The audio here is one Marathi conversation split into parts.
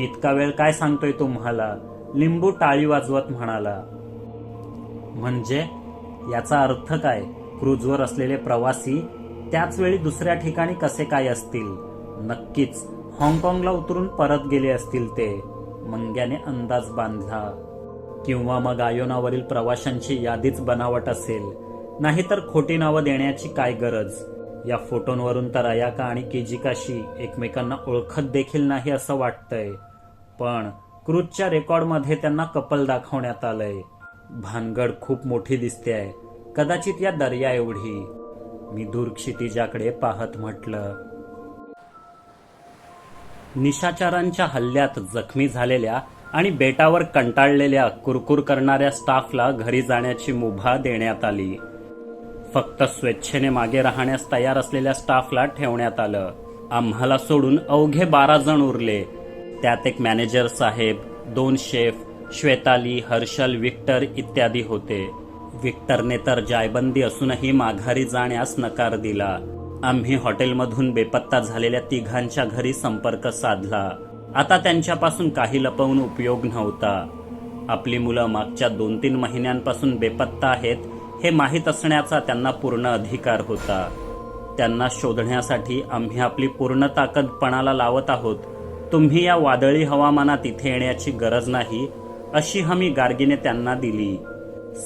मी इतका वेळ काय सांगतोय तुम्हाला? लिंबू टाळी वाजवत म्हणाला. म्हणजे? याचा अर्थ काय? क्रूजवर असलेले प्रवासी त्याच वेळी दुसऱ्या ठिकाणी कसे काय असतील? नक्कीच हाँगकाँगला उतरून परत गेले असतील ते. मंग्याने अंदाज बांधला. किंवा मग आयोनावरील प्रवाशांची यादीच बनावट असेल. नाहीतर खोटी नावं देण्याची काय गरज? या फोटोंवरून तर अयाका आणि केजिकाशी एकमेकांना ओळखत देखील नाही असं वाटतंय. पण क्रूजच्या रेकॉर्डमध्ये त्यांना कपल दाखवण्यात आलंय. भानगड खूप मोठी दिसते आहे कदाचित या दर्या एवढी. मी दूर क्षितिजाकडे पाहत म्हटलं. निशाचारांच्या हल्ल्यात जखमी झालेल्या आणि बेटावर कंटाळलेल्या कुरकुर करणाऱ्या स्टाफला घरी जाण्याची मुभा देण्यात आली. फक्त स्वेच्छेने मागे राहण्यास तयार असलेल्या स्टाफला ठेवण्यात आलं. आम्हाला सोडून अवघे बारा जण उरले. त्यात एक मॅनेजर साहेब दोन शेफ श्वेताली हर्षल विक्टर इत्यादी होते. विक्टरने तर जायबंदी असूनही माघारी जाण्यास नकार दिला. आम्ही हॉटेलमधून बेपत्ता झालेल्या तिघांच्या घरी संपर्क साधला. आता त्यांच्यापासून काही लपवून उपयोग नव्हता. आपली मुलं मागच्या दोन तीन महिन्यांपासून बेपत्ता आहेत हे माहीत असण्याचा त्यांना पूर्ण अधिकार होता. त्यांना शोधण्यासाठी आम्ही आपली पूर्ण ताकद पणाला लावत आहोत तुम्ही या वादळी हवामानात इथे येण्याची गरज नाही अशी हमी गार्गीने त्यांना दिली.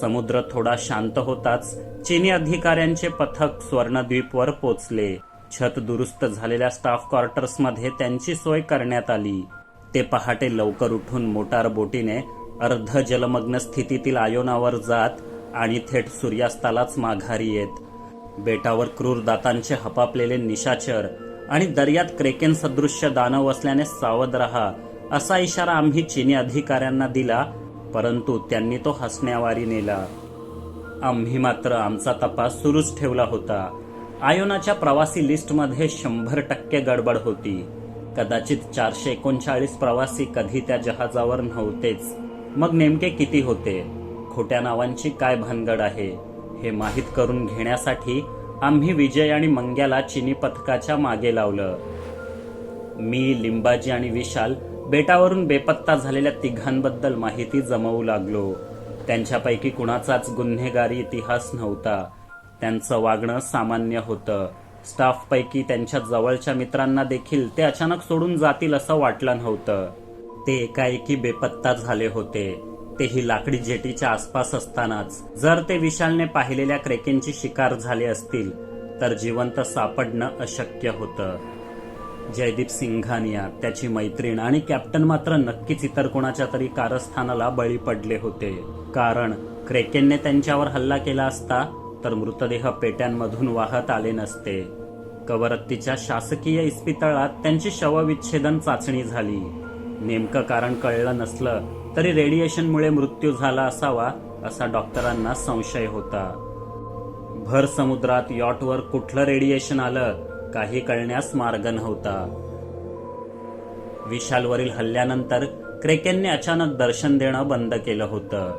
समुद्र थोडा शांत होताच चीनी अधिकाऱ्यांचे पथक स्वर्णद्वीपवर पोचले. छत दुरुस्त झालेल्या स्टाफ क्वार्टर्समध्ये त्यांची सोय करण्यात आली. ते पहाटे लवकर उठून मोटार बोटीने अर्ध जलमग्न स्थितीतील आयोनावर जात आणि थेट सूर्यास्तालाच माघारी येत. बेटावर क्रूर दातांचे हपापलेले निशाचर आणि दर्यात क्रेकेन सदृश्य दानव असल्याने सावध रहा असा इशारा आम्ही चीनी अधिकाऱ्यांना दिला परंतु त्यांनी तो हसण्यावारी नेला. आम्ही मात्र आमचा तपास सुरूच ठेवला होता. आयोनाच्या प्रवासी लिस्टमध्ये शंभर टक्के गडबड होती. कदाचित चारशे एकोणचाळीस प्रवासी कधी त्या जहाजावर नव्हतेच. मग नेमके किती होते? खोट्या नावांची काय भानगड आहे? हे माहीत करून घेण्यासाठी आम्ही विजय आणि मंग्याला चिनी पथकाच्या मागे लावलं. मी लिंबाजी आणि विशाल बेटावरून बेपत्ता झालेल्या तिघांबद्दल माहिती जमवू लागलो. त्यांच्यापैकी कुणाचाच गुन्हेगारी इतिहास नव्हता. त्यांचं वागणं सामान्य होतं. स्टाफपैकी त्यांच्या जवळच्या मित्रांना देखील ते अचानक सोडून जातील असं वाटलं नव्हतं. ते एकाएकी बेपत्ता झाले होते. तेही लाकडी जेटीच्या आसपास असतानाच. जर ते विशालने पाहिलेल्या क्रेकेनची शिकार झाले असतील तर जिवंत सापडणं अशक्य होतं. जयदीप सिंघानिया त्याची मैत्रीण आणि कॅप्टन मात्र नक्कीच इतर कोणाच्या तरी कारस्थानाला बळी पडले होते. कारण क्रेकेनने त्यांच्यावर हल्ला केला असता तर मृतदेह पेट्यांमधून वाहत आले नसते. कवरत्तीच्या शासकीय इस्पितळात त्यांची शवविच्छेदन चाचणी झाली. नेमकं कारण कळलं नसलं तरी रेडिएशनमुळे मृत्यू झाला असावा असा डॉक्टरांना संशय होता. भर समुद्रात यॉटवर कुठलं रेडिएशन आलं काही कळण्यास मार्ग नव्हता. विशालवरील हल्ल्यानंतर क्रेकेनने अचानक दर्शन देणं बंद केलं होतं.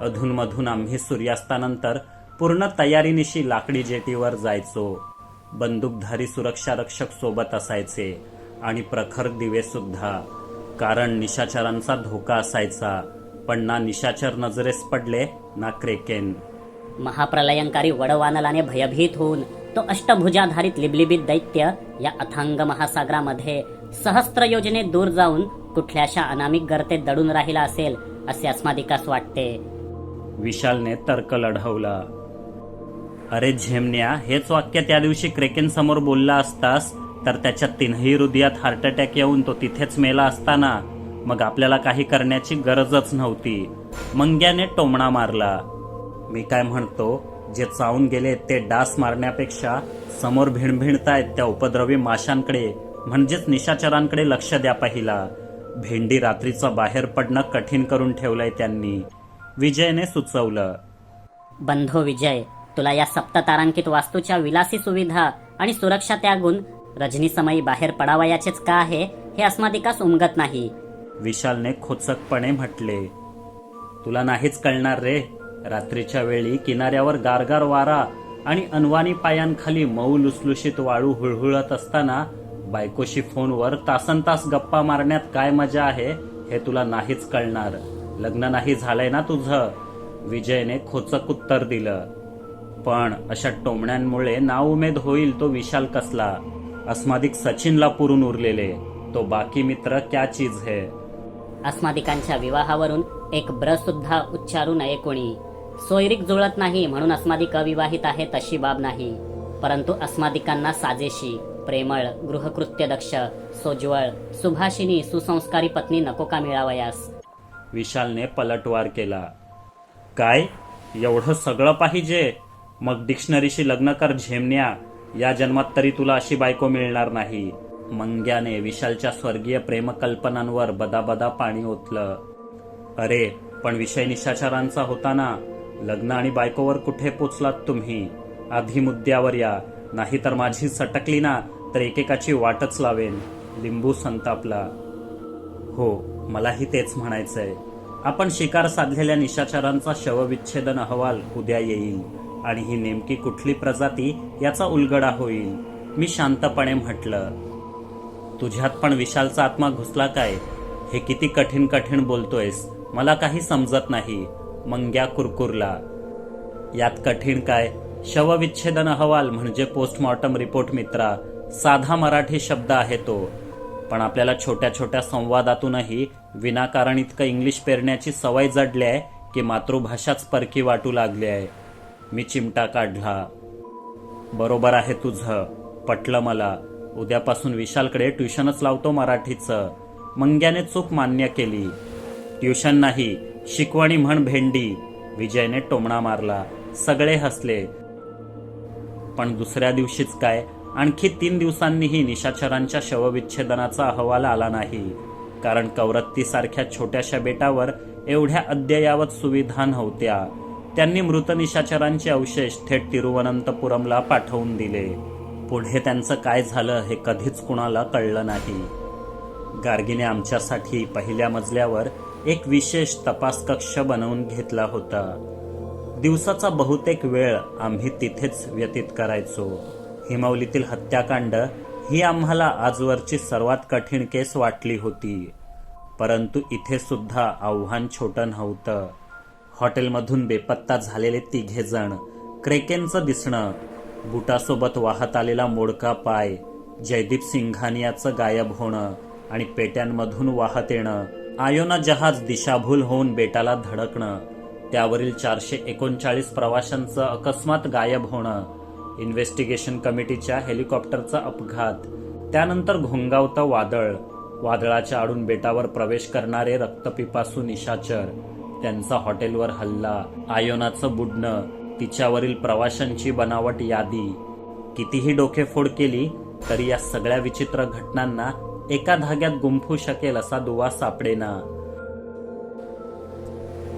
अधूनमधून आम्ही सूर्यास्तानंतर पूर्ण तयारीनिशी लाकडी जेटीवर जायचो. बंदूकधारी सुरक्षा रक्षक सोबत असायचे आणि प्रखर दिवे सुद्धा. कारण निशाचरांचा धोका असायचा. पण ना निशाचर नजरेस पडले ना क्रेकेन. महाप्रलयंकारी वडवानलाने भयभीत होऊन तो अष्टभुजाधारित लिबलिबित दैत्य या अथांग महासागरामध्ये सहस्त्र योजनेत दूर जाऊन कुठल्याशा अनामिक गर्तेत दडून राहिला असेल असे अस्मादिकास वाटते. विशालने तर्क लढवला. अरे झेमन्या हेच वाक्य त्या दिवशी क्रेकेन समोर बोलला असतास तर त्याच्या तीनही हृदयात हार्ट अटॅक येऊन तो तिथेच मेला असताना मग आपल्याला काही करण्याची गरजच नव्हती. मंग्याने टोमणा मारला. मी काय म्हणतो जे चावून गेले ते डास मारण्यापेक्षा समोर भिणभिणतायत त्या उपद्रवी माशांकडे म्हणजेच निशाचरांकडे लक्ष द्या पहिला. भेंडी रात्रीचं बाहेर पडणं कठीण करून ठेवलंय त्यांनी. विजयने सुचवलं. बंधो विजय तुला या सप्ततारांकित वास्तूच्या विलासी सुविधा आणि सुरक्षा त्यागून रजनीसमयी बाहेर पडावयाचेच का आहे हे अस्मादिकास उमगत नाही. विशालने खोचकपणे म्हटले तुला नाहीच कळणार रे. रात्रीच्या वेळी किनाऱ्यावर गारगार वारा आणि अनवाणी पायांखाली मऊ लुसलुशीत वाळू हुळहुळत असताना बायकोशी फोनवर तासन तास गप्पा मारण्यात काय मजा आहे हे तुला नाहीच कळणार. लग्न नाही झालंय ना तुझं? विजयने खोचक उत्तर दिलं. पण अशा टोमण्यांमुळे नाउमेद होईल तो विशाल कसला. अस्मादिक सचिनला पुरून उरलेले. तो बाकी मित्र क्या चीज है. अस्मादिकांच्या विवाहावरून एक ब्र सुद्धा उच्चारू नये कोणी. सोयरीक जुळत नाही म्हणून अस्मादिक अविवाहित आहे तशी बाब नाही. परंतु अस्मादिकांना साजेशी प्रेमळ गृहकृत्य दक्ष सोज्वळ सुभाषिनी सुसंस्कारी पत्नी नको का मिळावयास? विशालने पलटवार केला. काय? एवढं सगळं पाहिजे? मग डिक्शनरीशी लग्न कर झेमण्या. या जन्मात तरी तुला अशी बायको मिळणार नाही. मंग्याने विशालच्या स्वर्गीय प्रेमकल्पनांवर बदाबदा पाणी ओतलं. अरे पण विषय निशाचारांचा होता ना. लग्न आणि बायकोवर कुठे पोचलात तुम्ही? आधी मुद्द्यावर या. नाही तर माझी सटकली ना तर एकेकाची वाटच लावेन. लिंबू संतापला. हो मलाही तेच म्हणायचंय. आपण शिकार साधलेल्या निशाचारांचा शवविच्छेदन अहवाल उद्या येईल. आणि ही नेमकी कुठली प्रजाती याचा उलगडा होईल. मी शांतपणे म्हटलं तुझ्यात पण विशालचा आत्मा घुसला काय? हे किती कठीण कठीण बोलतोयस. मला काही समजत नाही. मंग्या कुरकुरला. यात कठीण काय? शवविच्छेदन अहवाल म्हणजे पोस्टमॉर्टम रिपोर्ट मित्रा. साधा मराठी शब्द आहे तो. पण आपल्याला छोट्या छोट्या संवादातूनही विनाकारण इतकं इंग्लिश पेरण्याची सवय जडली आहे की मातृभाषाच परकी वाटू लागली आहे. मी चिमटा काढला. बरोबर आहे तुझं पटलं मला. उद्यापासून विशालकडे ट्युशनच लावतो मराठीचं. मंग्याने चूक मान्य केली. ट्युशन नाही शिकवणी म्हण भेंडी. विजयने टोमणा मारला. सगळे हसले. पण दुसऱ्या दिवशीच काय? आणखी तीन दिवसांनीही निशाचरांच्या शवविच्छेदनाचा अहवाल आला नाही. कारण कवरत्तीसारख्या छोट्याशा बेटावर एवढ्या अद्ययावत सुविधा नव्हत्या त्यांनी मृत निशाचरांचे अवशेष थेट तिरुवनंतपुरमला पाठवून दिले. पुढे त्यांचं काय झालं हे कधीच कुणाला कळलं नाही. गार्गीने आमच्यासाठी पहिल्या मजल्यावर एक विशेष तपास कक्ष बनवून घेतला होता. दिवसाचा बहुतेक वेळ आम्ही तिथेच व्यतीत करायचो. हिमावलीतील हत्याकांड ही आम्हाला आजवरची सर्वात कठीण केस वाटली होती. परंतु इथे सुद्धा आव्हान छोटं नव्हतं. हॉटेलमधून बेपत्ता झालेले तिघे जण. क्रेकेनचं दिसणं. बुटासोबत वाहत आलेला मोडका पाय. जयदीप सिंघानियाचं गायब होणं आणि पेट्यांमधून वाहत येणं. आयोना जहाज दिशाभूल होऊन बेटाला धडकणं. त्यावरील चारशे एकोणचाळीस प्रवाशांचं अकस्मात गायब होणं. इन्व्हेस्टिगेशन कमिटीच्या हेलिकॉप्टरचा अपघात. त्यानंतर घोंगावतं वादळ. वादळाच्या आडून बेटावर प्रवेश करणारे रक्तपिपासू निशाचर. त्यांचा हॉटेलवर हल्ला आयोनाचं बुडणं तिच्यावरील प्रवाशांची बनावट यादी. कितीही डोकेफोड केली तरी या सगळ्या विचित्र घटनांना एका धाग्यात गुंफू शकेल असा दुवा सापडेना.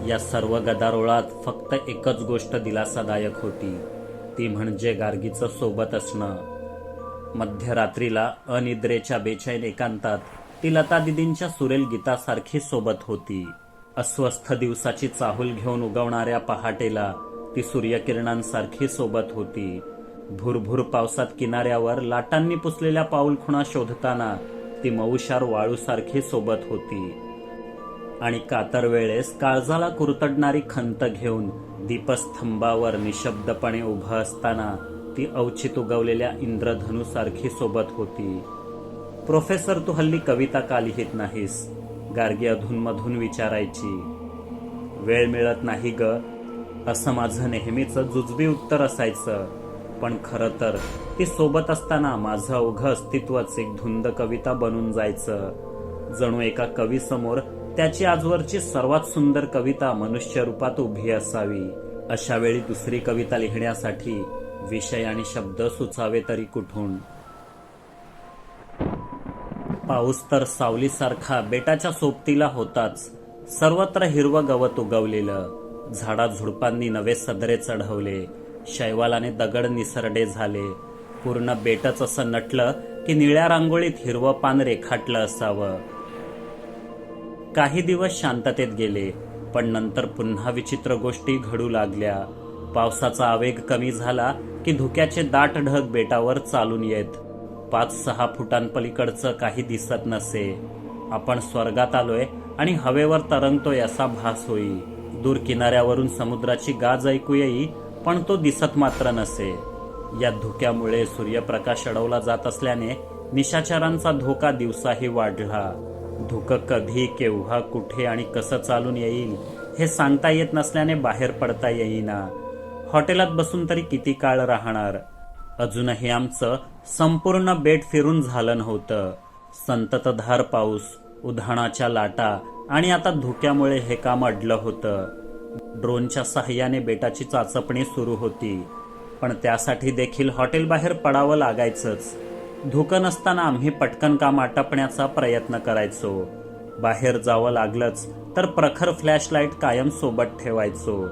या सर्व गदारोळात फक्त एकच गोष्ट दिलासादायक होती. ती म्हणजे गार्गीचं सोबत असणं. मध्यरात्रीला अनिद्रेच्या बेचैन एकांतात ती लता दिदींच्या सुरेल गीतासारखी सोबत होती. अस्वस्थ दिवसाची चाहूल घेऊन उगवणाऱ्या पहाटेला ती सूर्यकिरणांसारखी सोबत होती. भुरभुर पावसात किनाऱ्यावर लाटांनी पुसलेल्या पाऊलखुणा शोधताना ती मऊशार वाळूसारखी सोबत होती. आणि कातर वेळेस काळजाला कुरतडणारी खंत घेऊन दीपस्तंभावर निशब्दपणे उभं असताना ती अवचित उगवलेल्या इंद्रधनुसारखी सोबत होती. प्रोफेसर तू हल्ली कविता का लिहित नाहीस? गार्गी अधूनमधून विचारायची. वेळ मिळत नाही ग. असं माझं नेहमीचं जुजबी उत्तर असायचं. पण खरं तर ती सोबत असताना माझं अवघं अस्तित्वच एक धुंद कविता बनून जायचं. जणू एका कवीसमोर त्याची आजवरची सर्वात सुंदर कविता मनुष्य रूपात उभी असावी. अशा वेळी दुसरी कविता लिहिण्यासाठी विषय आणि शब्द सुचावे तरी कुठून? पाऊस तर सावलीसारखा बेटाच्या सोबतीला होताच. सर्वत्र हिरवं गवत उगवलेलं. झाडा झुडपांनी नवे सदरे चढवले. शैवालाने दगड निसरडे झाले. पूर्ण बेटच असं नटलं की निळ्या रांगोळीत हिरवं पान रेखाटलं असावं. काही दिवस शांततेत गेले पण नंतर पुन्हा विचित्र गोष्टी घडू लागल्या. पावसाचा आवेग कमी झाला की धुक्याचे दाट ढग बेटावर चालून येत. पाच सहा फुटांपलीकडचं काही दिसत नसे. आपण स्वर्गात आलोय आणि हवेवर तरंगतोय असा भास होई. दूर किनाऱ्यावरून समुद्राची गाज ऐकू येई पण तो दिसत मात्र नसे. या धुक्यामुळे सूर्यप्रकाश अडवला जात असल्याने निशाचरांचा धोका दिवसाही वाढला. धुकं कधी केव्हा कुठे आणि कसं चालून येईल हे सांगता येत नसल्याने बाहेर पडता येईना. हॉटेलात बसून तरी किती काळ राहणार? अजूनही आमचं संपूर्ण बेट फिरून झालं नव्हतं. संततधार पाऊस उधाणाच्या लाटा आणि आता धुक्यामुळे हे काम अडलं होतं. ड्रोनच्या सहाय्याने बेटाची चाचपणी सुरू होती. पण त्यासाठी देखील हॉटेलबाहेर पडावं लागायचंच. धुकं नसताना आम्ही पटकन काम आटपण्याचा प्रयत्न करायचो. बाहेर जावं लागलंच तर प्रखर फ्लॅशलाईट कायम सोबत ठेवायचो.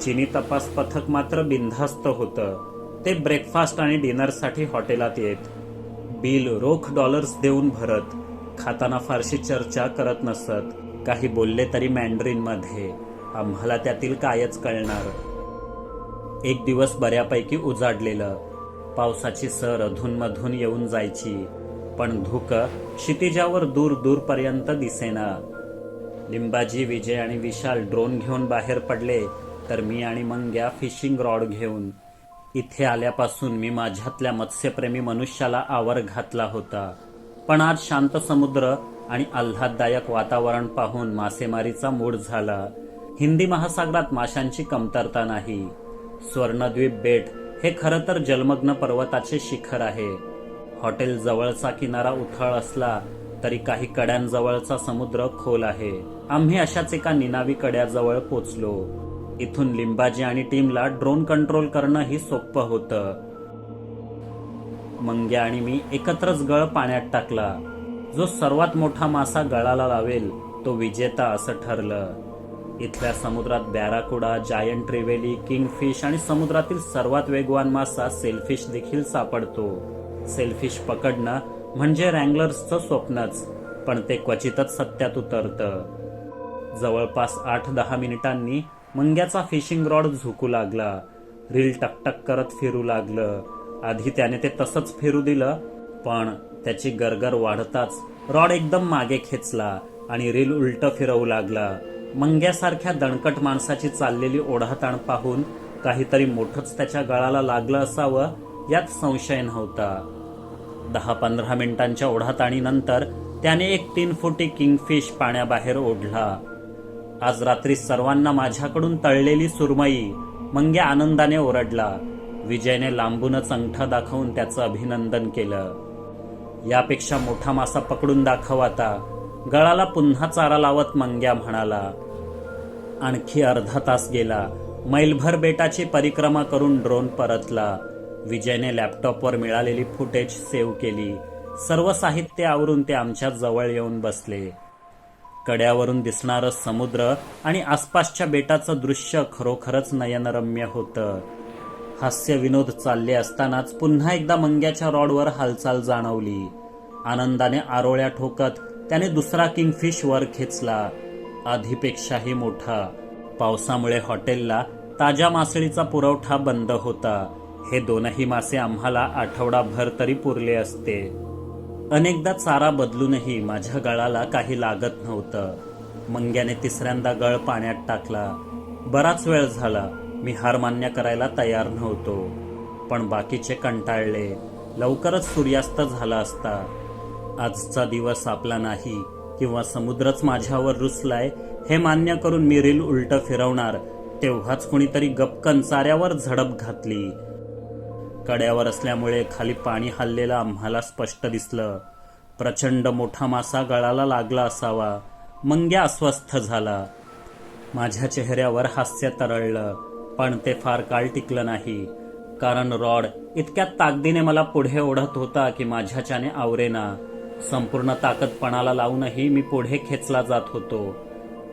चिनी तपास पथक मात्र बिनधास्त होतं. ते ब्रेकफास्ट आणि डिनरसाठी हॉटेलात येत. बिल रोख डॉलर्स देऊन भरत. खाताना फारशी चर्चा करत नसत. काही बोलले तरी मॅन्ड्रिनमध्ये आम्हाला त्यातील कायच कळणार. एक दिवस बऱ्यापैकी उजाडलेलं. पावसाची सर अधूनमधून येऊन जायची. पण धुक क्षितिजावर दूर दूरपर्यंत दिसेना. लिंबाजी विजय आणि विशाल ड्रोन घेऊन बाहेर पडले. तर मी आणि मंग्या फिशिंग रॉड घेऊन. इथे आल्यापासून मी माझ्यातल्या मत्स्यप्रेमी मनुष्याला आवर घातला होता. पण आज शांत समुद्र आणि आल्हाददायक वातावरण पाहून मासेमारीचा मूड झाला. हिंदी महासागरात माशांची कमतरता नाही. स्वर्णद्वीप बेट हे खरं तर जलमग्न पर्वताचे शिखर आहे. हॉटेल जवळचा किनारा उथळ असला तरी काही कड्यांजवळचा समुद्र खोल आहे. आम्ही अशाच एका निनावी कड्याजवळ पोचलो. इथून लिंबाजी आणि टीमला ड्रोन कंट्रोल करणं ही सोपं होतं. मंग्या आणि मी एकत्रच गळ पाण्यात टाकला. जो सर्वात मोठा मासा गळाला लावेल तो विजेता असं ठरलं. इथल्या समुद्रात बॅराकुडा जायंट रिवेली किंगफिश आणि समुद्रातील सर्वात वेगवान मासा सेल्फिश देखील सापडतो. सेल्फिश पकडणं म्हणजे रँगलर्सचं स्वप्नच पण ते क्वचितच सत्यात उतरतं. जवळपास आठ दहा मिनिटांनी मंग्याचा फिशिंग रॉड झुकू लागला. रील टकटक करत फिरू लागलं. आधी त्याने ते तसंच फिरू दिलं पण त्याची गरगर वाढताच रॉड एकदम मागे खेचला आणि रील उलट फिरवू लागला. मंग्यासारख्या दणकट माणसाची चाललेली ओढाताण पाहून काहीतरी मोठंच त्याच्या गळाला लागलं असावं यात संशय नव्हता. दहा पंधरा मिनिटांच्या ओढाताणीनंतर त्याने एक तीन फुटी किंगफिश पाण्याबाहेर ओढला. आज रात्री सर्वांना माझ्याकडून तळलेली सुरमई मंग्या आनंदाने ओरडला. विजयने लांबूनच अंगठा दाखवून त्याचं अभिनंदन केलं. यापेक्षा मोठा मासा पकडून दाखव आता. गळाला पुन्हा चारा लावत मंग्या म्हणाला. आणखी अर्धा तास गेला. मैलभर बेटाची परिक्रमा करून ड्रोन परतला. विजयने लॅपटॉपवर मिळालेली फुटेज सेव्ह केली. सर्व साहित्य आवरून ते आमच्या जवळ येऊन बसले. कड्यावरून दिसणारं समुद्र आणि आसपासच्या बेटाचं दृश्य खरोखरच नयनरम्य होतं. हास्य विनोद चालले असतानाच पुन्हा एकदा मंग्याच्या रॉडवर हालचाल जाणवली. आनंदाने आरोळ्या ठोकत त्याने दुसरा किंगफिश वर खेचला. आधीपेक्षाही मोठा. पावसामुळे हॉटेलला ताज्या मासळीचा पुरवठा बंद होता. हे दोनही मासे आम्हाला आठवडाभर तरी पुरले असते. अनेकदा चारा बदलूनही माझ्या गळाला काही लागत नव्हतं. मंग्याने तिसऱ्यांदा गळ पाण्यात टाकला. बराच वेळ झाला मी हार मान्य करायला तयार नव्हतो. पण बाकीचे कंटाळले. लवकरच सूर्यास्त झाला असता. आजचा दिवस आपला नाही किंवा समुद्रच माझ्यावर रुसलाय हे मान्य करून मी रील उलट फिरवणार तेव्हाच कुणीतरी गपकन चाऱ्यावर झडप घातली. कड्यावर असल्यामुळे खाली पाणी हल्लेलं आम्हाला स्पष्ट दिसलं. प्रचंड मोठा मासा गळाला लागला असावा. मंग्या अस्वस्थ झाला. माझ्या चेहऱ्यावर हास्य तरळलं पण ते फार काळ टिकलं नाही. कारण रॉड इतक्या ताकदीने मला पुढे ओढत होता की माझ्याच्याने आवरेना संपूर्ण ताकदपणाला लावूनही मी पुढे खेचला जात होतो.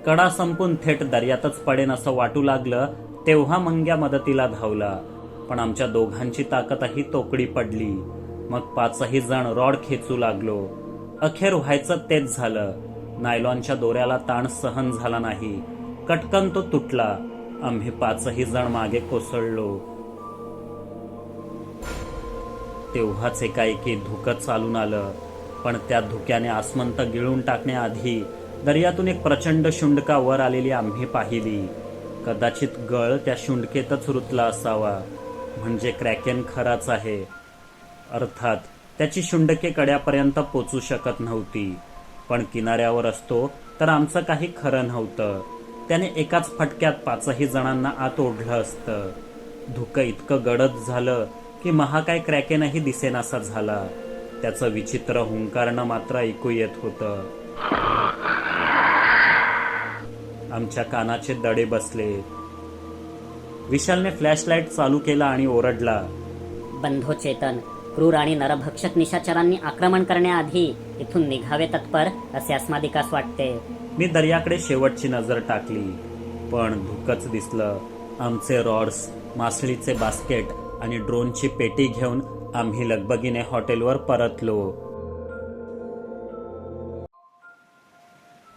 कडा संपून थेट दर्यातच पडेन असं वाटू लागलं तेव्हा मंग्या मदतीला धावला. पण आमच्या दोघांची ताकदही तोकडी पडली. मग पाचही जण रॉड खेचू लागलो. अखेर व्हायचं तेच झालं. नायलॉनच्या दोऱ्याला ताण सहन झाला नाही. कटकन तो तुटला. आम्ही पाचही जण मागे कोसळलो. तेव्हाच एकाएकी धुकं चालून आलं. पण त्या धुक्याने आसमंत गिळून टाकण्याआधी दर्यातून एक प्रचंड शुंडका वर आलेली आम्ही पाहिली. कदाचित गळ त्या शुंडकेतच रुतला असावा. म्हणजे क्रॅकेन खराच आहे. अर्थात त्याची शुंडके कड्यापर्यंत पोचू शकत नव्हती. पण किनाऱ्यावर असतो तर आमचं काही खरं नव्हतं. त्याने एकाच फटक्यात पाचही जणांना आत ओढलं असतं. धुकं इतकं गडद झालं की महाकाय क्रॅकेनही दिसेनासा झाला. त्याचं विचित्र हुंकारणं मात्र ऐकू येत होतं. आमच्या कानाचे दडे बसले. विशालने फ्लॅशलाईट चालू केला आणि ओरडला. बंधो चेतन क्रूर आणि नरभक्षक निशाचरांनी आक्रमण करण्याआधी इथून निघावे तत्पर असे अस्मादिकास वाटते. मी दर्याकडे शेवटची नजर टाकली. पण धुकच दिसलं. आमचे रॉड्स मासळीचे बास्केट आणि ड्रोनची पेटी घेऊन आम्ही लगबगीने हॉटेलवर परतलो.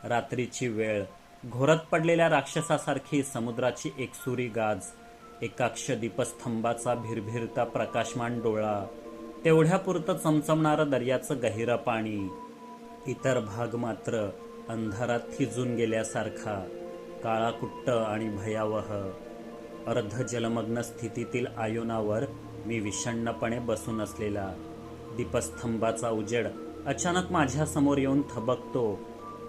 रात्रीची वेळ. घोरत पडलेल्या राक्षसासारखी समुद्राची एकसुरी गाज. एकाक्ष दीपस्तंभाचा भिरभिरता प्रकाशमान डोळा तेवढ्यापुरतं चमचमणारं दर्याचं गहिरं पाणी इतर भाग मात्र अंधारात थिजून गेल्यासारखा काळा कुट्ट आणि भयावह. अर्ध जलमग्न स्थितीतील आयोनावर मी विषण्णपणे बसून असलेला दीपस्तंभाचा उजेड अचानक माझ्यासमोर येऊन थबकतो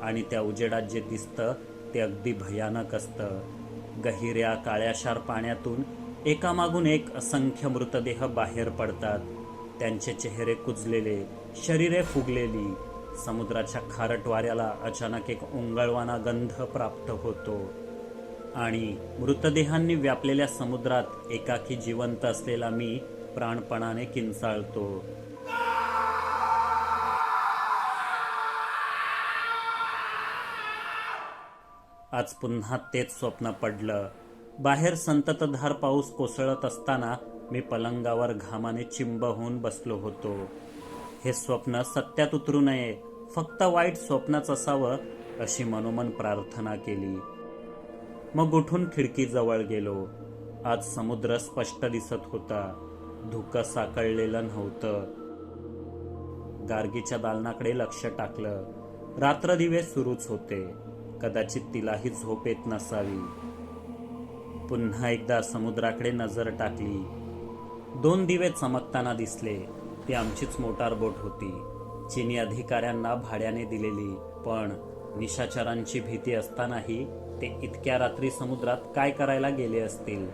आणि त्या उजेडात जे दिसतं ते अगदी भयानक असतं. गहिऱ्या काळ्याशार पाण्यातून एकामागून एक असंख्य मृतदेह बाहेर पडतात. त्यांचे चेहरे कुजलेले शरीरे फुगलेली. समुद्राच्या खारट वाऱ्याला अचानक एक ओंगळवाना गंध प्राप्त होतो. आणि मृतदेहांनी व्यापलेल्या समुद्रात एकाकी जिवंत असलेला मी प्राणपणाने किंचाळतो. आज पुन्हा तेच स्वप्न पडलं. बाहेर संततधार पाऊस कोसळत असताना मी पलंगावर घामाने चिंब होऊन बसलो होतो. हे स्वप्न सत्यात उतरू नये फक्त वाईट स्वप्नच असावं अशी मनोमन प्रार्थना केली. मग उठून खिडकीजवळ गेलो. आज समुद्र स्पष्ट दिसत होता. धुकं साकळलेलं नव्हतं. गार्गीच्या दालनाकडे लक्ष टाकलं. रात्रदिवे सुरूच होते. कदाचित तिलाही झोप येत नसावी. पुन्हा एकदा समुद्राकडे नजर टाकली. दोन दिवे चमकताना दिसले. ती आमचीच मोटार बोट होती. चीनी अधिकाऱ्यांना भाड्याने दिलेली. पण निशाचरांची भीती असतानाही ते इतक्या रात्री समुद्रात काय करायला गेले असतील?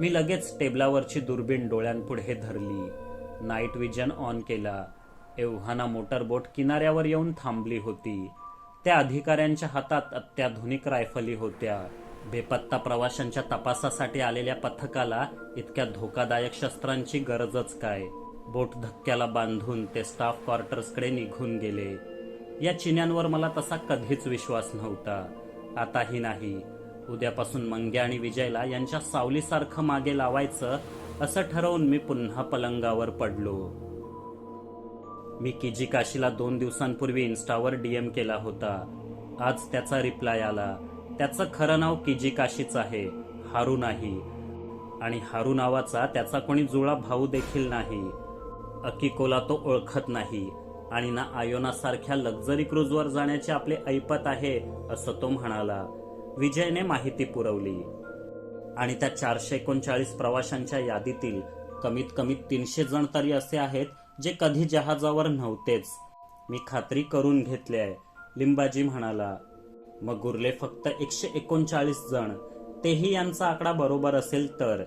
मी लगेच टेबलावरची दुर्बीण डोळ्यांपुढे धरली. नाईट विजन ऑन केला. एव्हाना मोटरबोट किनाऱ्यावर येऊन थांबली होती. त्या अधिकाऱ्यांच्या हातात अत्याधुनिक रायफली होत्या. बेपत्ता प्रवाशांच्या तपासासाठी आलेल्या पथकाला इतक्या धोकादायक शस्त्रांची गरजच काय? बोट धक्क्याला बांधून ते स्टाफ क्वार्टर्सकडे निघून गेले. या चिन्यांवर मला तसा कधीच विश्वास नव्हता. आताही नाही. उद्यापासून मंग्या आणि विजयला यांच्या सावलीसारखं मागे लावायचं असं ठरवून मी पुन्हा पलंगावर पडलो. मी किजी काशीला दोन दिवसांपूर्वी इन्स्टावर डीएम केला होता. आज त्याचा रिप्लाय आला. त्याचं खरं नाव किजी काशीच आहे हारू नाही. आणि हारू नावाचा त्याचा कोणी जुळा भाऊ देखील नाही. अकिकोला तो ओळखत नाही. आणि ना आयोनासारख्या लक्झरी क्रूजवर जाण्याचे आपले ऐपत आहे असं तो म्हणाला. विजयने माहिती पुरवली. आणि त्या चारशे एकोणचाळीस प्रवाशांच्या यादीतील कमीत कमी तीनशे जण तरी असे आहेत जे कधी जहाजावर नव्हतेच. मी खात्री करून घेतली आहे लिंबाजी म्हणाला. मग उरले फक्त एकशे एकोणचाळीस जण. तेही यांचा आकडा बरोबर असेल तर.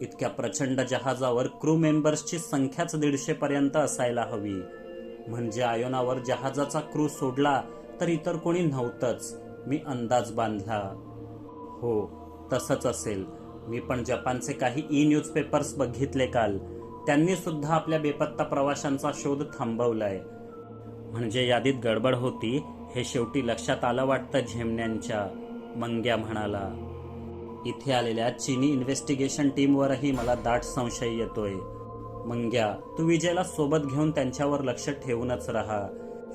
इतक्या प्रचंड जहाजावर क्रू मेंबर्सची संख्याच दीडशे पर्यंत असायला हवी. म्हणजे आयोनावर जहाजाचा क्रू सोडला तर इतर कोणी नव्हतंच. मी अंदाज बांधला. हो तसंच असेल. मी पण जपानचे काही ई न्यूजपेपर्स बघितले काल. त्यांनी सुद्धा आपल्या बेपत्ता प्रवाशांचा शोध थांबवलाय म्हणजे यादीत गडबड होती हे शेवटी लक्षात आलं वाटतं झेमण्यांच्या मंग्या म्हणाला. इथे आलेल्या चीनी इन्व्हेस्टिगेशन टीमवरही मला दाट संशय येतोय. मंग्या तू विजयला सोबत घेऊन त्यांच्यावर लक्ष ठेवूनच राहा.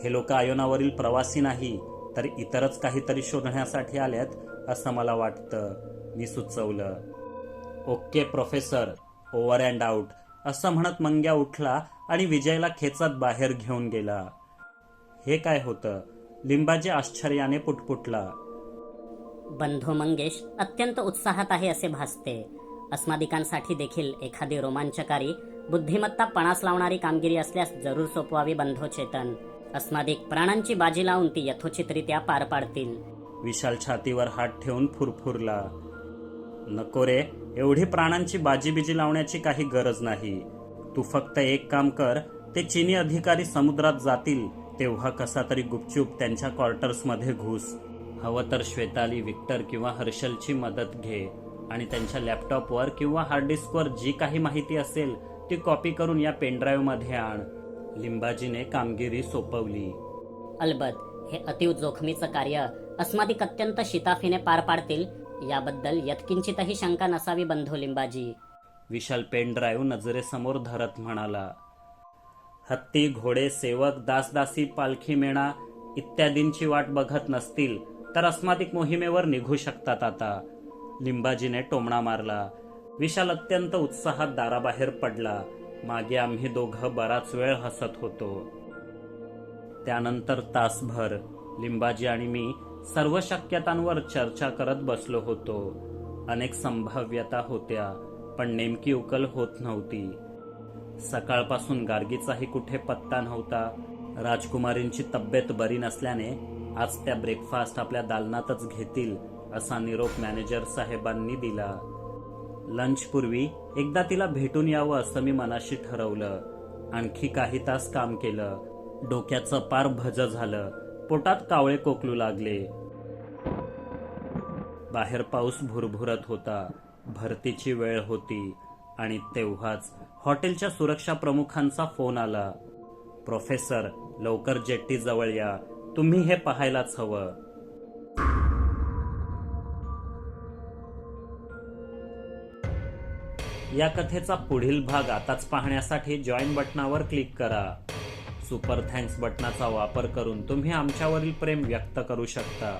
हे लोक आयोनावरील प्रवासी नाही तर इतरच काहीतरी शोधण्यासाठी आल्यात असं मला वाटतं मी सुचवलं. Okay professor. Over and out असं म्हणत मंग्या उठला आणि विजयला खेचत बाहेर घेऊन गेला. हे काय होतं? लिंबाजी आश्चर्याने पुटपुटला. बंधू मंगेश अत्यंत उत्साहात आहे असे भासते. अस्मादिकांसाठी देखील एखादी रोमांचकारी बुद्धिमत्ता पणास लावणारी कामगिरी असल्यास जरूर सोपवावी बंधो चेतन. अस्मादिक प्राणांची बाजी लावून ती यथोचितरित्या पार पाडतील. विशाल छातीवर हात ठेवून फुरफुरला. नको रे. एवढी प्राणांची बाजीबिजी लावण्याची काही गरज नाही. तू फक्त एक काम कर ते चीनी अधिकारी समुद्रात जातील तेव्हा कसा तरी गुपचूप त्यांच्या क्वार्टर्समध्ये घुस. हवं तर श्वेताली विक्टर किंवा हर्षलची मदत घे. आणि त्यांच्या लॅपटॉपवर किंवा हार्ड डिस्कवर जी काही माहिती असेल ती कॉपी करून या पेनड्राईव्हमध्ये आण. लिंबाजीने कामगिरी सोपवली. अलबत हे अतिव जोखमीचं कार्य अस्मादिक अत्यंत शिताफीने पार पाडतील याबद्दल यत्किंचितही शंका नसावी बंधू लिंबाजी. विशाल पेन ड्राईव्ह नजरेसमोर धरत म्हणाला हत्ती घोडे सेवक दासदासी पालखी मेणा इत्यादींची वाट बघत नसतील तर अस्मादिक मोहिमेवर निघू शकतात आता. लिंबाजीने टोमणा मारला. विशाल अत्यंत उत्साहात दाराबाहेर पडला. मागे आम्ही दोघं बराच वेळ हसत होतो. त्यानंतर तासभर लिंबाजी आणि मी सर्व शक्यतांवर चर्चा करत बसलो होतो. अनेक संभाव्यता होत्या पण नेमकी उकल होत नव्हती. सकाळपासून गार्गीचाही कुठे पत्ता नव्हता. राजकुमारींची तब्येत बरी नसल्याने आज त्या ब्रेकफास्ट आपल्या दालनातच घेतील असा निरोप मॅनेजर साहेबांनी दिला. लंचपूर्वी एकदा तिला भेटून यावं असं मी मनाशी ठरवलं. आणखी काही तास काम केलं. डोक्याचं पार भज झालं. पोटात कावळे कोकलू लागले. बाहेर पाऊस भुरभुरत होता भरतीची वेळ होती आणि तेव्हाच हॉटेलच्या सुरक्षा प्रमुखांचा फोन आला. प्रोफेसर लवकर जेट्टी जवळ या. तुम्ही हे पाहायलाच हवं. या कथेचा पुढील भाग आताच पाहण्यासाठी जॉईन बटनावर क्लिक करा. सुपर थँक्स बटनाचा वापर करून तुम्ही आमच्यावरील प्रेम व्यक्त करू शकता.